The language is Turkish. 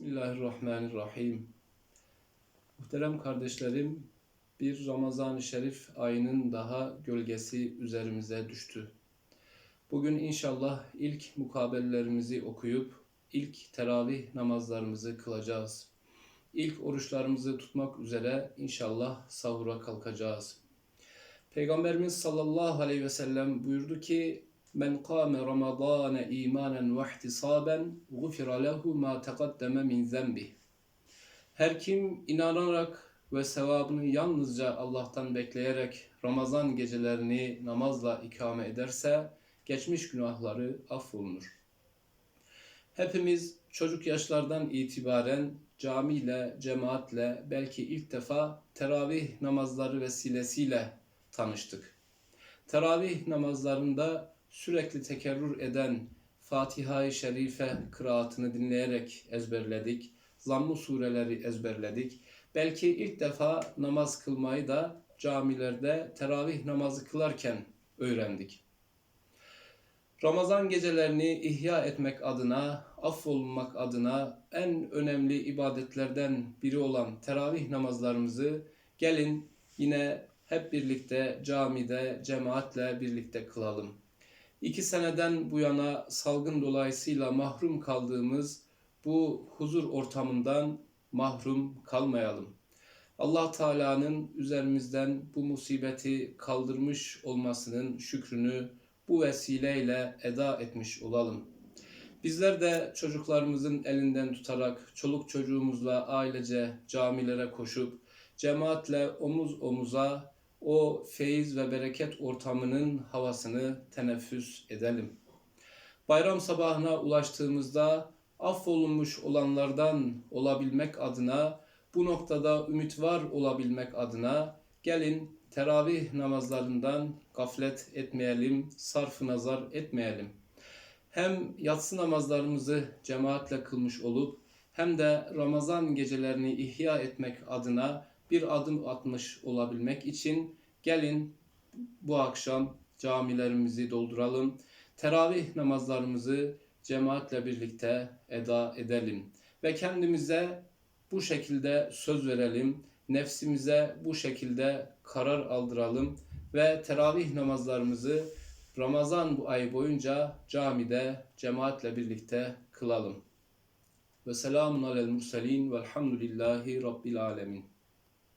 Bismillahirrahmanirrahim. Muhterem kardeşlerim, bir Ramazan-ı Şerif ayının daha gölgesi üzerimize düştü. Bugün inşallah ilk mukabellerimizi okuyup ilk teravih namazlarımızı kılacağız. İlk oruçlarımızı tutmak üzere inşallah sahura kalkacağız. Peygamberimiz sallallahu aleyhi ve sellem buyurdu ki Men kâme Ramazâne îmânen ve ihtisâben gufira lehu mâ teqaddeme min zembih. Her kim inanarak ve sevabını yalnızca Allah'tan bekleyerek Ramazan gecelerini namazla ikame ederse geçmiş günahları affolunur. Hepimiz çocuk yaşlardan itibaren camiyle, cemaatle belki ilk defa teravih namazları vesilesiyle tanıştık. Teravih namazlarında sürekli tekerrür eden Fatiha-i Şerife kıraatını dinleyerek ezberledik. Zamm-ı sureleri ezberledik. Belki ilk defa namaz kılmayı da camilerde teravih namazı kılarken öğrendik. Ramazan gecelerini ihya etmek adına, affolunmak adına en önemli ibadetlerden biri olan teravih namazlarımızı gelin yine hep birlikte camide, cemaatle birlikte kılalım. İki seneden bu yana salgın dolayısıyla mahrum kaldığımız bu huzur ortamından mahrum kalmayalım. Allah Teala'nın üzerimizden bu musibeti kaldırmış olmasının şükrünü bu vesileyle eda etmiş olalım. Bizler de çocuklarımızın elinden tutarak çoluk çocuğumuzla ailece camilere koşup cemaatle omuz omuza o feyiz ve bereket ortamının havasını teneffüs edelim. Bayram sabahına ulaştığımızda affolunmuş olanlardan olabilmek adına, bu noktada ümit var olabilmek adına gelin teravih namazlarından gaflet etmeyelim, sarf nazar etmeyelim. Hem yatsı namazlarımızı cemaatle kılmış olup hem de Ramazan gecelerini ihya etmek adına bir adım atmış olabilmek için gelin bu akşam camilerimizi dolduralım. Teravih namazlarımızı cemaatle birlikte eda edelim ve kendimize bu şekilde söz verelim. Nefsimize bu şekilde karar aldıralım ve teravih namazlarımızı Ramazan bu ay boyunca camide cemaatle birlikte kılalım. Ve selamun alel murselin velhamdülillahi rabbil alemin.